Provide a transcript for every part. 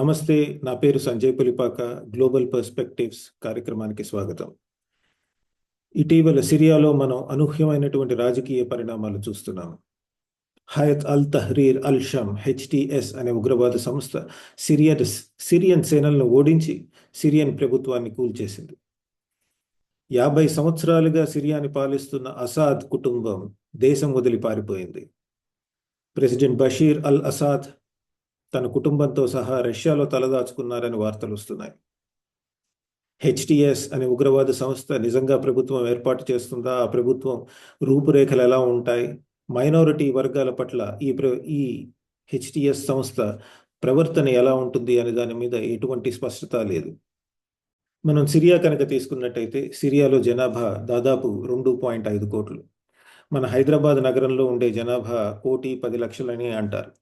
నమస్తే నా పేరు సంజయ్ పులిపాక గ్లోబల్ పర్స్పెక్టివ్స్ కార్యక్రమానికి స్వాగతం. ఇటీవల సిరియాలో మనం అనూహ్యమైనటువంటి రాజకీయ పరిణామాలు చూస్తున్నాము. హయత్ అల్ తహ్రీర్ అల్ షమ్ హెచ్టిఎస్ అనే ఉగ్రవాద సంస్థ సిరియన్ సిరియన్ సేనలను ఓడించి సిరియన్ ప్రభుత్వాన్ని కూల్చేసింది. యాభై సంవత్సరాలుగా సిరియాని పాలిస్తున్న అసాద్ కుటుంబం దేశం వదిలి పారిపోయింది. ప్రెసిడెంట్ బషీర్ అల్ అసాద్ తన కుటుంబంతో సహా రష్యాలో తలదాచుకున్నారని వార్తలు వస్తున్నాయి. హెచ్టిఎస్ అనే ఉగ్రవాద సంస్థ నిజంగా ప్రభుత్వం ఏర్పాటు చేస్తుందా? ఆ ప్రభుత్వం రూపురేఖలు ఎలా ఉంటాయి? మైనారిటీ వర్గాల పట్ల ఈ ప్ర ఈ హెచ్టిఎస్ సంస్థ ప్రవర్తన ఎలా ఉంటుంది అనే దాని మీద ఎటువంటి స్పష్టత లేదు. మనం సిరియా కనుక తీసుకున్నట్టయితే సిరియాలో జనాభా దాదాపు రెండు పాయింట్ ఐదు కోట్లు. మన హైదరాబాద్ నగరంలో ఉండే జనాభా కోటి పది లక్షలని అంటారు.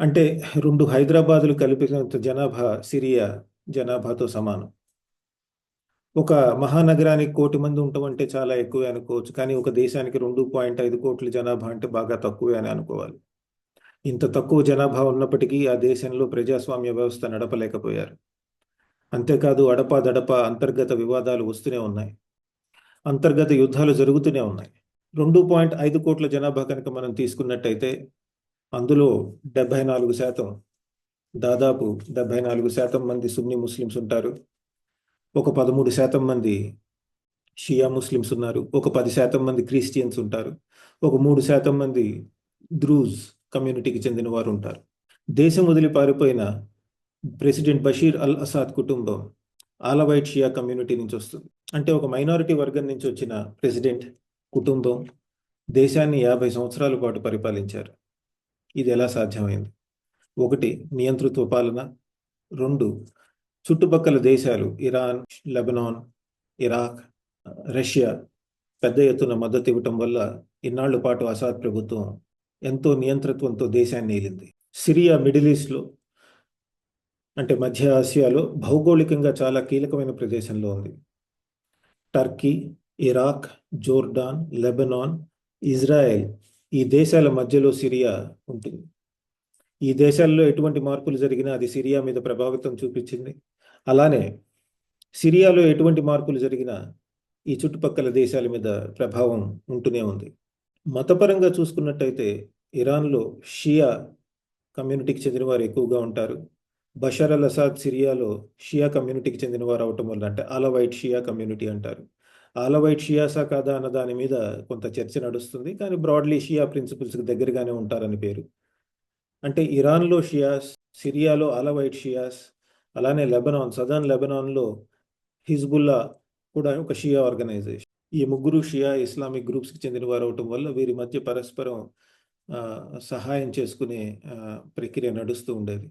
అంటే రెండు హైదరాబాదులు కలిపినంత జనాభా సిరియా జనాభాతో సమానం. ఒక మహానగరానికి కోటి మంది ఉంటామంటే చాలా ఎక్కువే అనుకోవచ్చు కానీ ఒక దేశానికి రెండు పాయింట్ ఐదు కోట్ల జనాభా అంటే బాగా తక్కువే అని అనుకోవాలి. ఇంత తక్కువ జనాభా ఉన్నప్పటికీ ఆ దేశంలో ప్రజాస్వామ్య వ్యవస్థ నడపలేకపోయారు. అంతేకాదు అడపా దడప అంతర్గత వివాదాలు వస్తూనే ఉన్నాయి. అంతర్గత యుద్ధాలు జరుగుతూనే ఉన్నాయి. రెండు పాయింట్ ఐదు కోట్ల జనాభా కనుక మనం తీసుకున్నట్టయితే అందులో డెబ్బై నాలుగు శాతం దాదాపు డెబ్బై నాలుగు శాతం మంది సున్నీ ముస్లిమ్స్ ఉంటారు. ఒక పదమూడు శాతం మంది షియా ముస్లిమ్స్ ఉన్నారు. ఒక పది శాతం మంది క్రిస్టియన్స్ ఉంటారు. ఒక మూడు శాతం మంది ద్రూజ్ కమ్యూనిటీకి చెందిన వారు ఉంటారు. దేశం వదిలి పారిపోయిన ప్రెసిడెంట్ బషీర్ అల్ అసాద్ కుటుంబం ఆలవైట్ షియా కమ్యూనిటీ నుంచి వస్తుంది. అంటే ఒక మైనారిటీ వర్గం నుంచి వచ్చిన ప్రెసిడెంట్ కుటుంబం దేశాన్ని యాభై సంవత్సరాల పాటు పరిపాలించారు. ఇది ఎలా సాధ్యమైంది? ఒకటి నియంతృత్వ పాలన. రెండు చుట్టుపక్కల దేశాలు ఇరాన్ లెబనాన్ ఇరాక్ రష్యా పెద్ద ఎత్తున మద్దతు ఇవ్వటం వల్ల ఇన్నాళ్ళ పాటు అసాద్ ప్రభుత్వం ఎంతో నియంతృత్వంతో దేశాన్ని ఏలింది. సిరియా మిడిల్ ఈస్ట్లో అంటే మధ్య ఆసియాలో భౌగోళికంగా చాలా కీలకమైన ప్రదేశంలో ఉంది. Turkey Iraq Jordan Lebanon Israel ఈ దేశాల మధ్యలో సిరియా ఉంటుంది. ఈ దేశాల్లో ఎటువంటి మార్పులు జరిగినా అది సిరియా మీద ప్రభావితం చూపించింది. అలానే సిరియాలో ఎటువంటి మార్పులు జరిగినా ఈ చుట్టుపక్కల దేశాల మీద ప్రభావం ఉంటూనే ఉంది. మతపరంగా చూసుకున్నట్టయితే ఇరాన్లో షియా కమ్యూనిటీకి చెందిన వారు ఎక్కువగా ఉంటారు. బషర్ అల్ అసాద్ సిరియాలో షియా కమ్యూనిటీకి చెందిన వారు అవటం వల్ల అంటే అలవైట్ షియా కమ్యూనిటీ అంటారు. ఆలవైట్ షియాసా కాదా అన్న దాని మీద కొంత చర్చ నడుస్తుంది. కానీ బ్రాడ్లీ షియా ప్రిన్సిపల్స్కి దగ్గరగానే ఉంటారని పేరు. అంటే ఇరాన్లో షియాస్ సిరియాలో ఆలవైట్ షియాస్ అలానే లెబనాన్ సదర్న్ లెబనాన్లో హిజ్బుల్లా కూడా ఒక షియా ఆర్గనైజేషన్. ఈ ముగ్గురు షియా ఇస్లామిక్ గ్రూప్స్కి చెందిన వారు అవటం వల్ల వీరి మధ్య పరస్పరం సహాయం చేసుకునే ప్రక్రియ నడుస్తూ ఉండేది.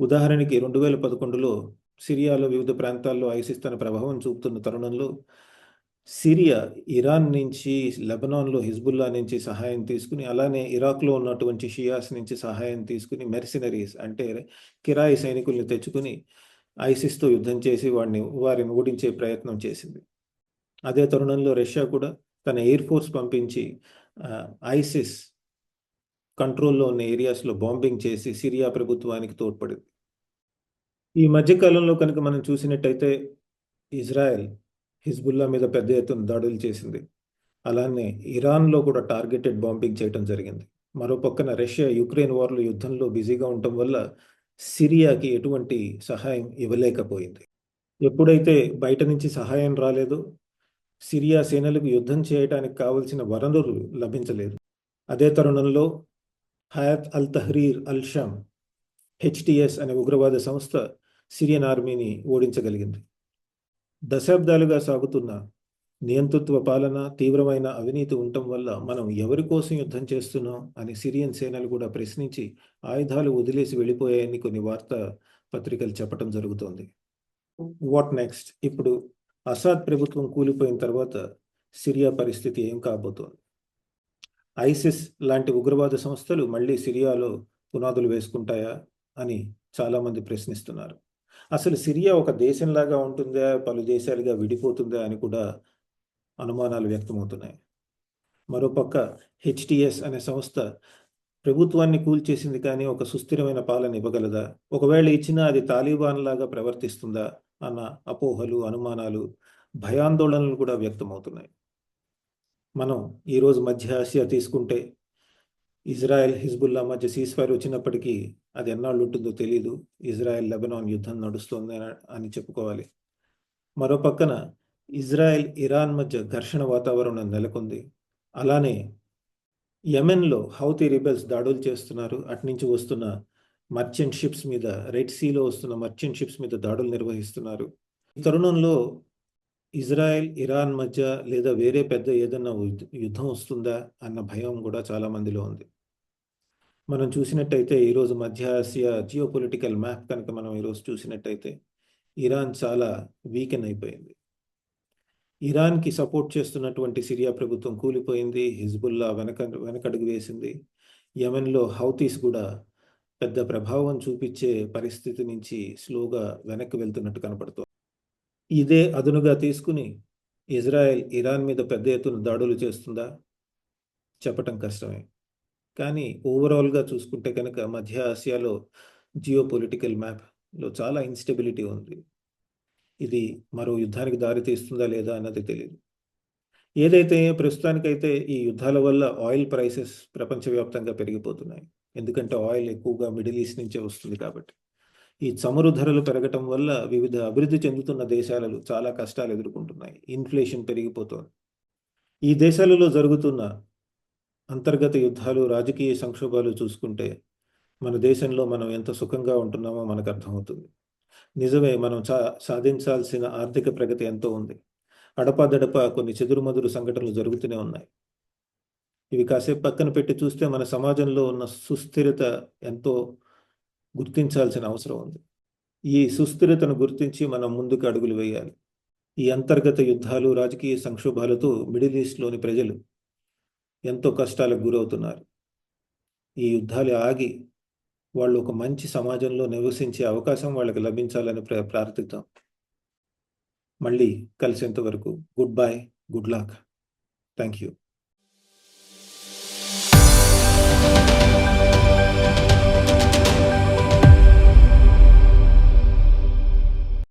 ఉదాహరణకి రెండు వేల పదకొండులో సిరియాలో వివిధ ప్రాంతాల్లో ఐసిస్ తన ప్రభావం చూపుతున్న తరుణంలో సిరియా ఇరాన్ నుంచి లెబనాన్లో హిజ్బుల్లా నుంచి సహాయం తీసుకుని అలానే ఇరాక్లో ఉన్నటువంటి షియాస్ నుంచి సహాయం తీసుకుని మెర్సినరీస్ అంటే కిరాయి సైనికుల్ని తెచ్చుకుని ఐసిస్తో యుద్ధం చేసి వాడిని వారిని ఓడించే ప్రయత్నం చేసింది. అదే తరుణంలో రష్యా కూడా తన ఎయిర్ ఫోర్స్ పంపించి ఐసిస్ కంట్రోల్లో ఉన్న ఏరియాస్లో బాంబింగ్ చేసి సిరియా ప్రభుత్వానికి తోడ్పడింది. ఈ మధ్యకాలంలో కనుక మనం చూసినట్టయితే ఇజ్రాయెల్ హిజ్బుల్లా మీద పెద్ద ఎత్తున దాడులు చేసింది. అలానే ఇరాన్లో కూడా టార్గెటెడ్ బాంబింగ్ చేయడం జరిగింది. మరో పక్కన రష్యా యుక్రెయిన్ వార్లు యుద్ధంలో బిజీగా ఉండటం వల్ల సిరియాకి ఎటువంటి సహాయం ఇవ్వలేకపోయింది. ఎప్పుడైతే బయట నుంచి సహాయం రాలేదు సిరియా సేనలకు యుద్ధం చేయడానికి కావలసిన వనరులు లభించలేదు. అదే తరుణంలో Hayat al Tahrir al Sham HTS అనే ఉగ్రవాద సంస్థ సిరియన్ ఆర్మీని ఓడించగలిగింది. దశాబ్దాలుగా సాగుతున్న నియంతృత్వ పాలన తీవ్రమైన అవినీతి ఉండటం వల్ల మనం ఎవరి కోసం యుద్ధం చేస్తున్నాం అని సిరియన్ సేనలు కూడా ప్రశ్నించి ఆయుధాలు వదిలేసి వెళ్ళిపోయాయని కొన్ని వార్తా పత్రికలు చెప్పడం జరుగుతోంది. What next? ఇప్పుడు అసాద్ ప్రభుత్వం కూలిపోయిన తర్వాత సిరియా పరిస్థితి ఏం కాబోతోంది? ఐసిస్ లాంటి ఉగ్రవాద సంస్థలు మళ్ళీ సిరియాలో పునాదులు వేసుకుంటాయా అని చాలామంది ప్రశ్నిస్తున్నారు. అసలు సిరియా ఒక దేశంలాగా ఉంటుందా? పలు దేశాలుగా విడిపోతుందా? అని కూడా అనుమానాలు వ్యక్తమవుతున్నాయి. మరోపక్క హెచ్టిఎస్ అనే సంస్థ ప్రభుత్వాన్ని కూల్చేసింది కానీ ఒక సుస్థిరమైన పాలన ఇవ్వగలదా? ఒకవేళ ఇచ్చినా అది తాలిబాన్ లాగా ప్రవర్తిస్తుందా? అన్న అపోహలు అనుమానాలు భయాందోళనలు కూడా వ్యక్తమవుతున్నాయి. మనం ఈరోజు మధ్య ఆసియా తీసుకుంటే ఇజ్రాయెల్ హిజ్బుల్లా మధ్య సీస్ఫైర్ వచ్చినప్పటికీ అది ఎన్నాళ్ళు ఉంటుందో తెలియదు ఇజ్రాయెల్ లెబనాన్ యుద్ధం నడుస్తుంది అని చెప్పుకోవాలి. మరో పక్కన ఇజ్రాయెల్ ఇరాన్ మధ్య ఘర్షణ వాతావరణం నెలకొంది. అలానే యెమెన్లో హౌతీ రిబెల్స్ దాడులు చేస్తున్నారు. అట్నుంచి వస్తున్న మర్చెంట్ షిప్స్ మీద రెడ్ సీలో వస్తున్న మర్చెంట్ షిప్స్ మీద దాడులు నిర్వహిస్తున్నారు. ఈ తరుణంలో ఇజ్రాయెల్ ఇరాన్ మధ్య లేదా వేరే పెద్ద ఏదన్నా యుద్ధం వస్తుందా అన్న భయం కూడా చాలా మందిలో ఉంది. మనం చూసినట్టయితే ఈరోజు మధ్య ఆసియా జియో పొలిటికల్ మ్యాప్ కనుక మనం ఈరోజు చూసినట్టయితే ఇరాన్ చాలా వీకెన్ అయిపోయింది. ఇరాన్కి సపోర్ట్ చేస్తున్నటువంటి సిరియా ప్రభుత్వం కూలిపోయింది హిజ్బుల్లా వెనక వెనకడుగు వేసింది. యమెన్లో హౌతీస్ కూడా పెద్ద ప్రభావం చూపించే పరిస్థితి నుంచి స్లోగా వెనక్కి వెళ్తున్నట్టు కనపడుతోంది. ఇదే అదునుగా తీసుకుని ఇజ్రాయెల్ ఇరాన్ మీద పెద్ద ఎత్తున దాడులు చేస్తుందా? చెప్పటం కష్టమే. కానీ ఓవరాల్గా చూసుకుంటే కనుక మధ్య ఆసియాలో జియో పొలిటికల్ మ్యాప్లో చాలా ఇన్స్టెబిలిటీ ఉంది. ఇది మరో యుద్ధానికి దారి తీస్తుందా లేదా అన్నది తెలియదు ఏదైతే ప్రస్తుతానికైతే ఈ యుద్ధాల వల్ల ఆయిల్ ప్రైసెస్ ప్రపంచవ్యాప్తంగా పెరిగిపోతున్నాయి. ఎందుకంటే ఆయిల్ ఎక్కువగా మిడిల్ ఈస్ట్ నుంచే వస్తుంది కాబట్టి. ఈ చమురు ధరలు పెరగటం వల్ల వివిధ అభివృద్ధి చెందుతున్న దేశాలలో చాలా కష్టాలు ఎదుర్కొంటున్నాయి. ఇన్ఫ్లేషన్ పెరిగిపోతోంది. ఈ దేశాలలో జరుగుతున్న అంతర్గత యుద్ధాలు రాజకీయ సంక్షోభాలు చూసుకుంటే మన దేశంలో మనం ఎంత సుఖంగా ఉంటున్నామో మనకు అర్థమవుతుంది. నిజమే మనం చా సాధించాల్సిన ఆర్థిక ప్రగతి ఎంతో ఉంది. అడపాదడప కొన్ని చెదురుమదురు సంఘటనలు జరుగుతూనే ఉన్నాయి. ఇవి కాసేపు పక్కన పెట్టి చూస్తే మన సమాజంలో ఉన్న సుస్థిరత ఎంతో గుర్తించాల్సిన అవసరం ఉంది. ఈ సుస్థిరతను గుర్తించి మనం ముందుకు అడుగులు వేయాలి. ఈ అంతర్గత యుద్ధాలు రాజకీయ సంక్షోభాలతో మిడిల్ ఈస్ట్లోని ప్రజలు ఎంతో కష్టాలకు గురవుతున్నారు. ఈ యుద్ధాలు ఆగి వాళ్ళు ఒక మంచి సమాజంలో నివసించే అవకాశం వాళ్ళకి లభించాలని ప్రార్థిద్దాం. మళ్ళీ కలిసేంత వరకు goodbye good luck. Thank you.